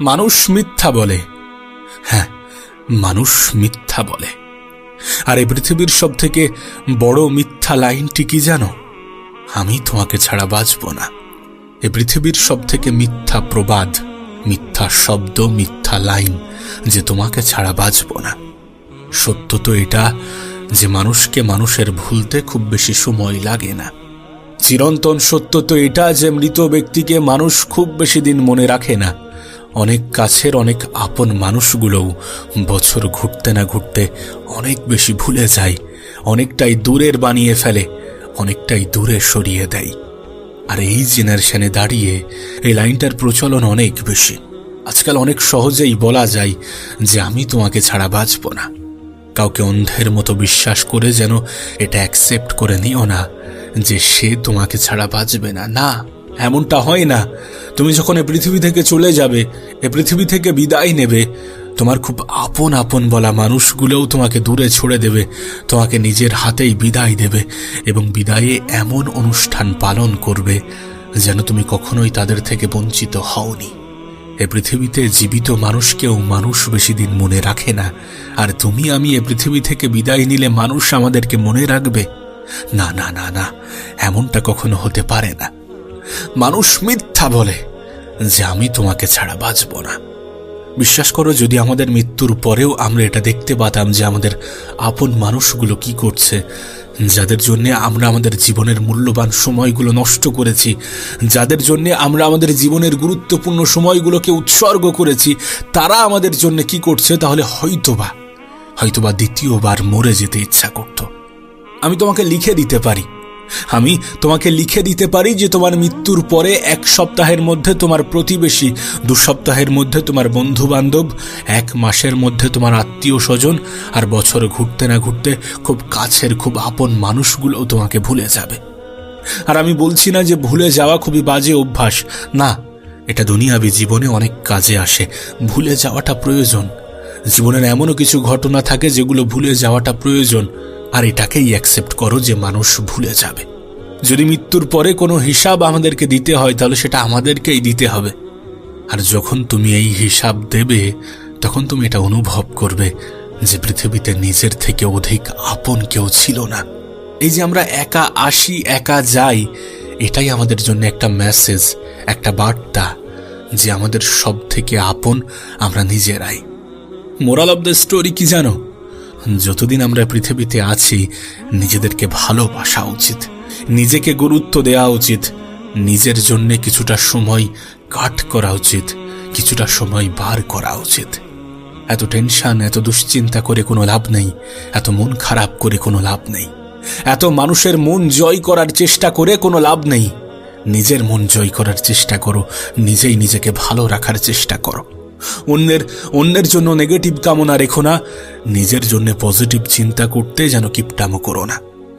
মানুষ মিথ্যা বলে। হ্যাঁ মানুষ মিথ্যা বলে। আর এই পৃথিবীর সব থেকে বড় মিথ্যা লাইনটি কি জানো? আমি তোমাকে ছাড়া বাঁচব না। এ পৃথিবীর সব থেকে মিথ্যা প্রবাদ, মিথ্যা শব্দ, মিথ্যা লাইন যে তোমাকে ছাড়া বাঁচব না। সত্য তো এটা যে মানুষকে মানুষের ভুলতে খুব বেশি সময় লাগে না। চিরন্তন সত্য তো এটা যে মৃত ব্যক্তিকে মানুষ খুব বেশি দিন মনে রাখে না। অনেক কাছের, অনেক আপন মানুষগুলোও বছর ঘুরতে না ঘুরতে অনেক বেশি ভুলে যায়, অনেকটাই দূরের বানিয়ে ফেলে, অনেকটাই দূরে সরিয়ে দেয়। আর এই জেনারেশনে দাঁড়িয়ে এই লাইনটার প্রচলন অনেক বেশি। আজকাল অনেক সহজেই বলা যায় যে আমি তোমাকে ছাড়া বাঁচব না। কাউকে অন্ধের মতো বিশ্বাস করে যেন এটা অ্যাকসেপ্ট করে নিও না যে সে তোমাকে ছাড়া বাঁচবে না। না। এমনটা হয় না। তুমি যখন এ পৃথিবী থেকে চলে যাবে, এ পৃথিবী থেকে বিদায় নেবে, তোমার খুব আপন আপন বলা মানুষগুলোও তোমাকে দূরে ছড়ে দেবে, তোমাকে নিজের হাতেই বিদায় দেবে এবং বিদায়ে এমন অনুষ্ঠান পালন করবে যেন তুমি কখনোই তাদের থেকে বঞ্চিত হওনি। এ পৃথিবীতে জীবিত মানুষকেও মানুষ বেশি দিন মনে রাখে না। আর তুমি, আমি এ পৃথিবী থেকে বিদায় নিলে মানুষ আমাদেরকে মনে রাখবে? না না না না, এমনটা কখনো হতে পারে না। মানুষ মিথ্যা বলে যে আমি তোমাকে ছাড়া বাঁচব না। বিশ্বাস করো, যদি আমাদের মৃত্যুর পরেও আমরা এটা দেখতে পাতাম যে আমাদের আপন মানুষগুলো কি করছে, যাদের জন্য আমরা আমাদের জীবনের মূল্যবান সময়গুলো নষ্ট করেছি, যাদের জন্য আমরা আমাদের জীবনের গুরুত্বপূর্ণ সময়গুলোকে উৎসর্গ করেছি, তারা আমাদের জন্য কি করছে? তাহলে হয়তোবা হয়তোবা দ্বিতীয়বার মরে যেতে ইচ্ছা করত। আমি তোমাকে লিখে দিতে পারি। আমি তোমাকে লিখে দিতে পারি যে তোমার মৃত্যুর পরে এক সপ্তাহের মধ্যে তোমার প্রতিবেশী, দু সপ্তাহের মধ্যে তোমার বন্ধু বান্ধব এক মাসের মধ্যে তোমার আত্মীয় স্বজন আর বছর ঘুরতে না ঘুরতে খুব কাছের, খুব আপন মানুষগুলোও তোমাকে ভুলে যাবে। আর আমি বলছি না যে ভুলে যাওয়া খুবই বাজে অভ্যাস। না, এটা দুনিয়াবি জীবনে অনেক কাজে আসে। ভুলে যাওয়াটা প্রয়োজন। জীবনের এমনও কিছু ঘটনা থাকে যেগুলো ভুলে যাওয়াটা প্রয়োজন। আর এটাকেই অ্যাকসেপ্ট করো যে মানুষ ভুলে যাবে। যদি মৃত্যুর পরে কোনো হিসাব আমাদেরকে দিতে হয়, তাহলে সেটা আমাদেরকেই দিতে হবে। আর যখন তুমি এই হিসাব দেবে, তখন তুমি এটা অনুভব করবে যে পৃথিবীতে নিজের থেকে অধিক আপন কেউ ছিল না। এই যে আমরা একা আসি, একা যাই, এটাই আমাদের জন্য একটা মেসেজ একটা বার্তা যে আমাদের সব থেকে আপন আমরা নিজেরাই। মোরাল অব দ্য স্টোরি কি জানো? যতদিন আমরা পৃথিবীতে আছি, নিজেদেরকে ভালোবাসা উচিত, নিজেকে গুরুত্ব দেওয়া উচিত, নিজের জন্যে কিছুটা সময় কাট করা উচিত, কিছুটা সময় বার করা উচিত। এত টেনশন, এত দুশ্চিন্তা করে কোনো লাভ নেই, এত মন খারাপ করে কোনো লাভ নেই, এত মানুষের মন জয় করার চেষ্টা করে কোনো লাভ নেই। নিজের মন জয় করার চেষ্টা করো, নিজেই নিজেকে ভালো রাখার চেষ্টা করো। অন্যের অন্যের জন্য নেগেটিভ কামনা রেখো না। নিজের জন্য পজিটিভ চিন্তা করতে যেন কিপটামো করো না।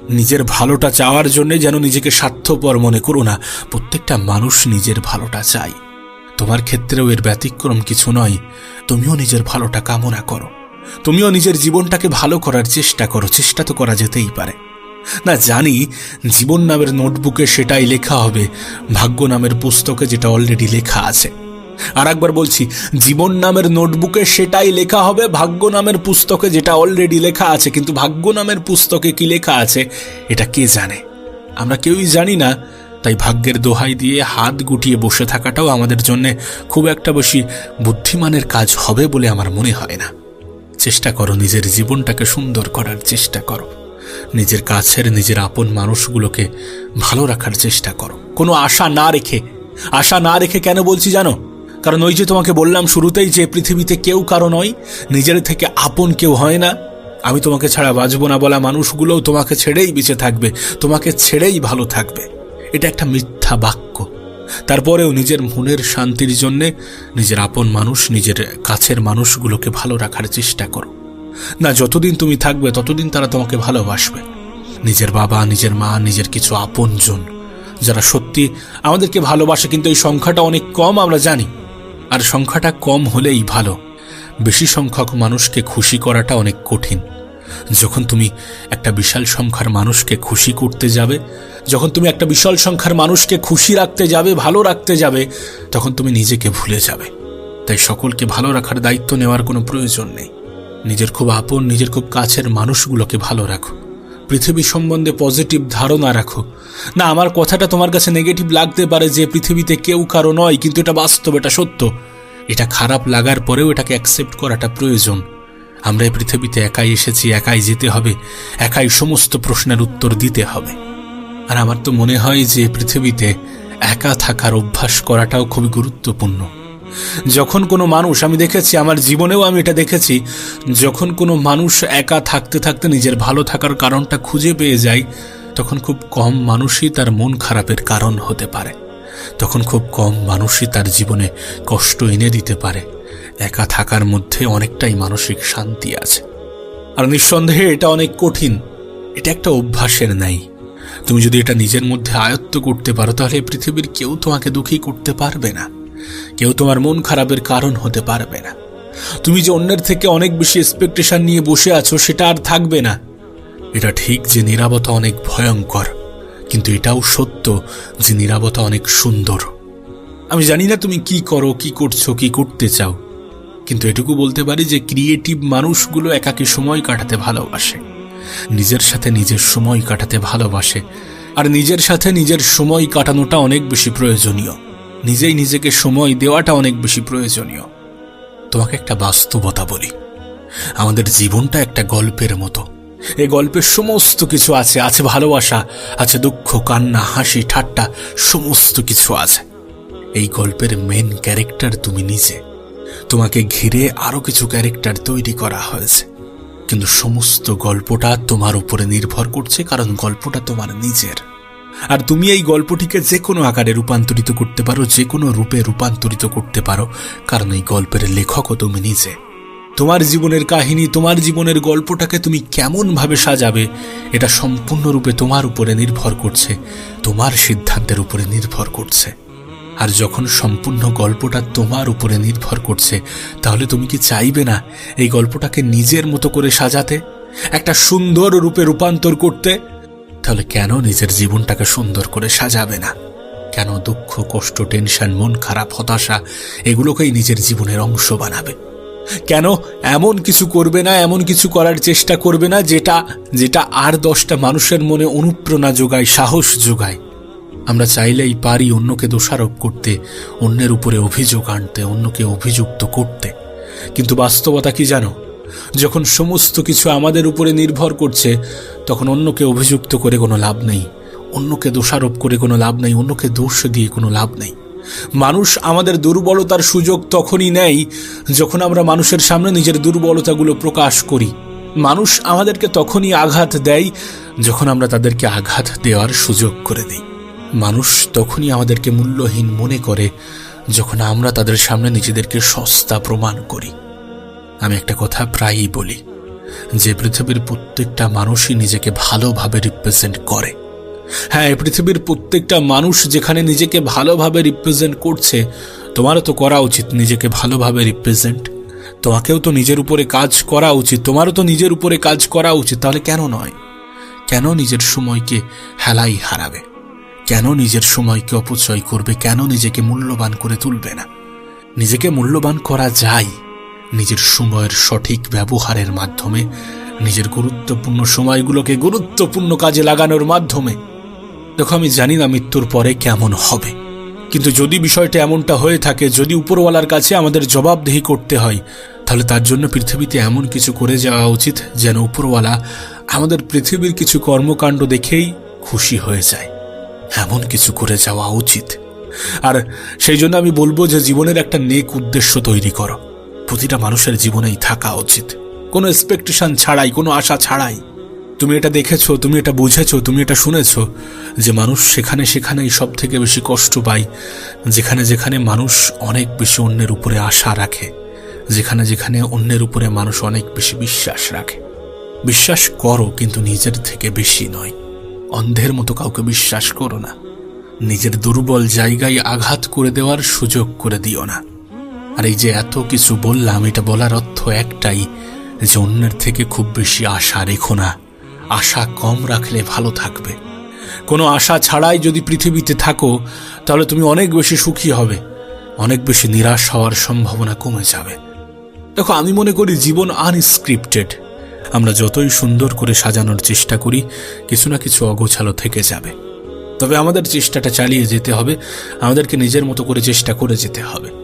নিজের ভালোটা চাওয়ার জন্য যেন নিজেকে স্বার্থপর মনে করো না। প্রত্যেকটা মানুষ নিজের ভালোটা চাই তোমার ক্ষেত্রেও এর ব্যতিক্রম কিছু নয়। তুমিও নিজের ভালোটা কামনা করো। তুমিও নিজের জীবনটাকে ভালো করার চেষ্টা করো। চেষ্টা তো করা যেতেই পারে। না, জানি জীবন নামের নোটবুকে সেটাই লেখা হবে। ভাগ্য নামের পুস্তকে যেটা অলরেডি লেখা আছে। আর একবার বলছি, জীবন নামের নোটবুকে সেটাই লেখা হবে, ভাগ্য নামের পুস্তকে যেটা অলরেডি লেখা আছে, কিন্তু ভাগ্য নামের পুস্তকে কি লেখা আছে, এটা কে জানে? আমরা কেউই জানি না, তাই ভাগ্যের দোহাই দিয়ে হাত গুটিয়ে বসে থাকাটাও আমাদের জন্য খুব একটা বেশি বুদ্ধিমানের কাজ হবে বলে আমার মনে হয় না। চেষ্টা করো নিজের জীবনটাকে সুন্দর করার চেষ্টা করো। নিজের কাছের, নিজের আপন মানুষগুলোকে ভালো রাখার চেষ্টা করো। কোনো আশা না রেখে, আশা না রেখে কেন বলছি জানো? কারণ ওই যে তোমাকে বললাম শুরুতেই যে পৃথিবীতে কেউ কারও নয়, নিজের থেকে আপন কেউ হয় না। আমি তোমাকে ছাড়া বাঁচবো না বলা মানুষগুলোও তোমাকে ছেড়েই বেঁচে থাকবে, তোমাকে ছেড়েই ভালো থাকবে। এটা একটা মিথ্যা বাক্য। তারপরেও নিজের মনের শান্তির জন্যে নিজের আপন মানুষ, নিজের কাছের মানুষগুলোকে ভালো রাখার চেষ্টা করো। না, যতদিন তুমি থাকবে, ততদিন তারা তোমাকে ভালোবাসবে। নিজের বাবা, নিজের মা, নিজের কিছু আপনজন, যারা সত্যি আমাদেরকে ভালোবাসে, কিন্তু এই সংখ্যাটা অনেক কম, আমরা জানি। আর সংখ্যাটা কম হলেই ভালো। বেশি সংখ্যক মানুষকে খুশি করাটা অনেক কঠিন। যখন তুমি একটা বিশাল সংখ্যার মানুষকে খুশি করতে যাবে, যখন তুমি একটা বিশাল সংখ্যার মানুষকে খুশি রাখতে যাবে, ভালো রাখতে যাবে, তখন তুমি নিজেকে ভুলে যাবে। তাই সকলকে ভালো রাখার দায়িত্ব নেওয়ার কোনো প্রয়োজন নেই। নিজের খুব আপন, নিজের খুব কাছের মানুষগুলোকে ভালো রাখো। পৃথিবী সম্বন্ধে পজিটিভ ধারণা রাখো। না, আমার কথাটা তোমার কাছে নেগেটিভ লাগতে পারে যে পৃথিবীতে কেউ কারও নয়, কিন্তু এটা বাস্তব, এটা সত্য। এটা খারাপ লাগার পরেও এটাকে অ্যাকসেপ্ট করাটা প্রয়োজন। আমরা এই পৃথিবীতে একাই এসেছি, একাই যেতে হবে, একাই সমস্ত প্রশ্নের উত্তর দিতে হবে। আর আমার তো মনে হয় যে পৃথিবীতে একা থাকার অভ্যাস করাটাও খুবই গুরুত্বপূর্ণ। যখন কোনো মানুষ, আমি দেখেছি, আমার জীবনেও আমি এটা দেখেছি, যখন কোনো মানুষ একা থাকতে থাকতে নিজের ভালো থাকার কারণটা খুঁজে পেয়ে যায়, তখন খুব কম মানুষই তার মন খারাপের কারণ হতে পারে। তখন খুব কম মানুষই তার জীবনে কষ্ট এনে দিতে পারে। একা থাকার মধ্যে অনেকটাই মানসিক শান্তি আছে। আর নিঃসন্দেহে এটা অনেক কঠিন। এটা একটা অভ্যাসের নাই তুমি যদি এটা নিজের মধ্যে আয়ত্ত করতে পারো, তাহলে পৃথিবীর কেউ তোমাকে দুঃখী করতে পারবে না। কেউ তোমার মন খারাপের কারণ হতে পারবে না। তুমি যে অন্যের থেকে অনেক বেশি এক্সপেকটেশন নিয়ে বসে আছো, সেটা আর থাকবে না। এটা ঠিক যে নিরাপত্তা অনেক ভয়ঙ্কর, কিন্তু এটাও সত্য যে নিরাপত্তা অনেক সুন্দর। আমি জানি না তুমি কি করো, কি করছ, কি করতে চাও, কিন্তু এটুকু বলতে পারি যে ক্রিয়েটিভ মানুষগুলো একাকী সময় কাটাতে ভালোবাসে। নিজের সাথে নিজের সময় কাটাতে ভালোবাসে, আর নিজের সাথে নিজের সময় কাটানোটা অনেক বেশি প্রয়োজনীয়। নিজেই নিজেকে সময় দেওয়াটা অনেক বেশি প্রয়োজনীয়। তোমাকে একটা বাস্তবতা বলি। আমাদের জীবনটা একটা গল্পের মতো। এই গল্পের সমস্ত কিছু আছে আছে ভালোবাসা, আছে দুঃখ, কান্না, হাসি, ঠাট্টা, সমস্ত কিছু আছে। এই গল্পের মেন ক্যারেক্টার তুমি নিজে। তোমাকে ঘিরে আরও কিছু ক্যারেক্টার তৈরি করা হয়েছে। কিন্তু সমস্ত গল্পটা তোমার উপরে নির্ভর করছে, কারণ গল্পটা তোমার নিজের। আর তুমি এই গল্পটিকে যে কোনো আকারে রূপান্তরিত করতে পারো যে কোনো রূপে রূপান্তরিত করতে পারো, কারণ এই গল্পের লেখকও তুমি নিজে। তোমার জীবনের কাহিনী, তোমার জীবনের গল্পটাকে তুমি কেমনভাবে সাজাবে, এটা সম্পূর্ণরূপে তোমার উপরে নির্ভর করছে, তোমার সিদ্ধান্তের উপরে নির্ভর করছে। আর যখন সম্পূর্ণ গল্পটা তোমার উপরে নির্ভর করছে, তাহলে তুমি কি চাইবে না এই গল্পটাকে নিজের মতো করে সাজাতে? একটা সুন্দর রূপে রূপান্তর করতে? তাহলে কেন নিজের জীবনটাকে সুন্দর করে সাজাবে না? কেন দুঃখ, কষ্ট, টেনশন, মন খারাপ, হতাশা এগুলোকেই নিজের জীবনের অংশ বানাবে? কেন এমন কিছু করবে না, এমন কিছু করার চেষ্টা করবে না যেটা যেটা আর দশটা মানুষের মনে অনুপ্রেরণা যোগায়, সাহস যোগায়? আমরা চাইলেই পারি অন্যকে দোষারোপ করতে, অন্যের উপরে অভিযোগ আনতে, অন্যকে অভিযুক্ত করতে। কিন্তু বাস্তবতা কি জানো? যখন সমস্ত কিছু আমাদের উপরে নির্ভর করছে, তখন অন্যকে অভিযুক্ত করে কোনো লাভ নেই। অন্যকে দোষারোপ করে কোনো লাভ নেই, অন্যকে দোষ দিয়ে কোনো লাভ নেই। মানুষ আমাদের দুর্বলতার সুযোগ তখনই নেয় যখন আমরা মানুষের সামনে নিজের দুর্বলতাগুলো প্রকাশ করি। মানুষ আমাদেরকে তখনই আঘাত দেয় যখন আমরা তাদেরকে আঘাত দেওয়ার সুযোগ করে দিই। মানুষ তখনই আমাদেরকে মূল্যহীন মনে করে যখন আমরা তাদের সামনে নিজেদেরকে সস্তা প্রমাণ করি। আমি একটা কথা প্রায়ই বলি, যে পৃথিবীর প্রত্যেকটা মানুষই নিজেকে ভালোভাবে রিপ্রেজেন্ট করে। হ্যাঁ পৃথিবীর প্রত্যেকটা মানুষ যেখানে নিজেকে ভালোভাবে রিপ্রেজেন্ট করছে, তোমারও তো করা উচিত নিজেকে ভালোভাবে রিপ্রেজেন্ট তোমাকেও তো নিজের উপরে কাজ করা উচিত, তোমারও তো নিজের উপরে কাজ করা উচিত, তাহলে কেন নয়? কেন নিজের সময়কে হেলাই হারাবে? কেন নিজের সময়কে অপচয় করবে? কেন নিজেকে মূল্যবান করে তুলবে না? নিজেকে মূল্যবান করা যায় নিজের সময়ের সঠিক ব্যবহারের মাধ্যমে, নিজের গুরুত্বপূর্ণ সময়গুলোকে গুরুত্বপূর্ণ কাজে লাগানোর মাধ্যমে। দেখো, আমি জানি না মৃত্যুর পরে কেমন হবে। কিন্তু যদি বিষয়টা এমনটা হয়ে থাকে, যদি উপরওয়ালার কাছে আমাদের জবাবদেহি করতে হয়, তাহলে তার জন্য পৃথিবীতে এমন কিছু করে যাওয়া উচিত যেন উপরওয়ালা আমাদের পৃথিবীর কিছু কর্মকাণ্ড দেখেই খুশি হয়ে যায়। এমন কিছু করে যাওয়া উচিত। আর সেই জন্য আমি বলব যে জীবনের একটা নেক উদ্দেশ্য তৈরি করো। প্রতিটা মানুষের জীবনেই থাকা উচিত। কোনো এক্সপেকটেশন ছাড়াই, কোনো আশা ছাড়াই। তুমি এটা দেখেছ, তুমি এটা বুঝেছ, তুমি এটা শুনেছো যে মানুষ সেখানে সেখানেই সব থেকে বেশি কষ্ট পায়, যেখানে যেখানে মানুষ অনেক বেশি অন্যের উপরে আশা রাখে, যেখানে যেখানে অন্যের উপরে মানুষ অনেক বেশি বিশ্বাস রাখে। বিশ্বাস করো, কিন্তু নিজের থেকে বেশি নয়। অন্ধের মতো কাউকে বিশ্বাস করো না। নিজের দুর্বল জায়গায় আঘাত করে দেওয়ার সুযোগ করে দিও না। আর এই যে এত কিছু বললাম, এটা বলার অর্থ একটাই যে অন্যের থেকে খুব বেশি আশা রেখো না। আশা কম রাখলে ভালো থাকবে। কোনো আশা ছাড়াই যদি পৃথিবীতে থাকো, তাহলে তুমি অনেক বেশি সুখী হবে। অনেক বেশি নিরাশ হওয়ার সম্ভাবনা কমে যাবে। দেখো, আমি মনে করি জীবন আনস্ক্রিপ্টেড আমরা যতই সুন্দর করে সাজানোর চেষ্টা করি, কিছু না কিছু অগোছালো থেকে যাবে। তবে আমাদের চেষ্টাটা চালিয়ে যেতে হবে, আমাদেরকে নিজের মতো করে চেষ্টা করে যেতে হবে।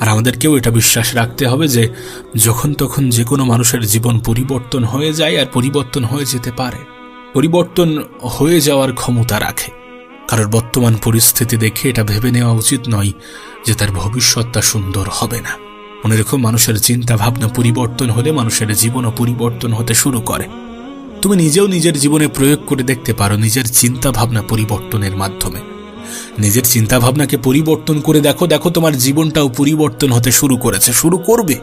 আর আমাদেরকেও এটা বিশ্বাস রাখতে হবে যে যখন তখন যে কোনো মানুষের জীবন পরিবর্তন হয়ে যায় আর পরিবর্তন হয়ে যেতে পারে। পরিবর্তন হয়ে যাওয়ার ক্ষমতা রাখে। কারোর বর্তমান পরিস্থিতি দেখে এটা ভেবে নেওয়া উচিত নয় যে তার ভবিষ্যৎটা সুন্দর হবে না। মনে রেখো, মানুষের চিন্তা ভাবনা পরিবর্তন হলে মানুষের জীবনও পরিবর্তন হতে শুরু করে। তুমি নিজেও নিজের জীবনে প্রয়োগ করে দেখতে পারো নিজের চিন্তা ভাবনা পরিবর্তনের মাধ্যমে। নিজের চিন্তা ভাবনাকে পরিবর্তন করে দেখো দেখো তোমার জীবনটাও পরিবর্তন হতে শুরু করেছে। শুরু করবে।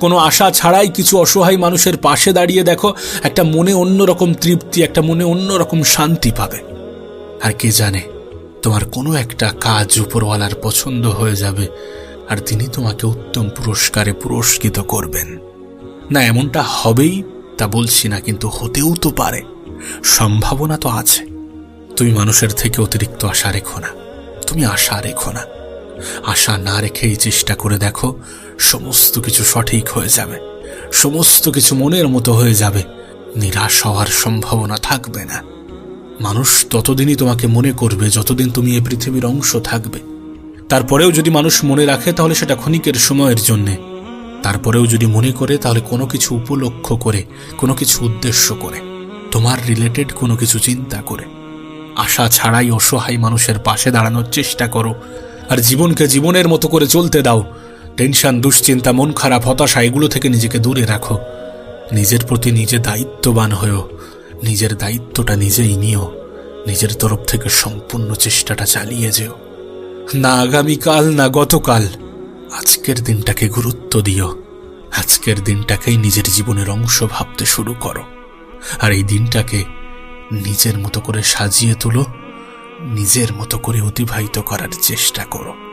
কোনো আশা ছাড়াই কিছু অসহায় মানুষের পাশে দাঁড়িয়ে দেখো, একটা মনে অন্যরকম তৃপ্তি, একটা মনে অন্যরকম শান্তি পাবে। আর কে জানে, তোমার কোনো একটা কাজ উপরওয়ালার পছন্দ হয়ে যাবে, আর তিনি তোমাকে উত্তম পুরস্কারে পুরস্কৃত করবেন। না, এমনটা হবেই তা বলছি না, কিন্তু হতেও তো পারে। সম্ভাবনা তো আছে। তুমি মানুষের থেকে অতিরিক্ত আশা রেখো না। তুমি আশা রেখো না। আশা না রেখেই চেষ্টা করে দেখো, সমস্ত কিছু সঠিক হয়ে যাবে। সমস্ত কিছু মনের মতো হয়ে যাবে। নিরাশ হওয়ার সম্ভাবনা থাকবে না। মানুষ ততদিনই তোমাকে মনে করবে যতদিন তুমি এই পৃথিবীর অংশ থাকবে। তারপরেও যদি মানুষ মনে রাখে, তাহলে সেটা ক্ষণিকের সময়ের জন্যে। তারপরেও যদি মনে করে, তাহলে কোনো কিছু উপলক্ষ করে, কোনো কিছু উদ্দেশ্য করে, তোমার রিলেটেড কোনো কিছু চিন্তা করে। আশা ছাড়াই অসহায় মানুষের পাশে দাঁড়ানোর চেষ্টা করো। আর জীবনকে জীবনের মতো করে চলতে দাও। টেনশন, দুশ্চিন্তা, মন খারাপ, হতাশা, এগুলো থেকে নিজেকে দূরে রাখো। নিজের প্রতি নিজে দায়িত্ববান হয়েও, নিজের দায়িত্বটা নিজেই নিও। নিজের তরফ থেকে সম্পূর্ণ চেষ্টাটা চালিয়ে যেও। না আগামীকাল, না গতকাল, আজকের দিনটাকে গুরুত্ব দিও। আজকের দিনটাকেই নিজের জীবনের অংশ ভাবতে শুরু করো। আর এই দিনটাকে নিজের মতো করে সাজিয়ে তুলো নিজের মতো করে অতিবাহিত করার চেষ্টা করো।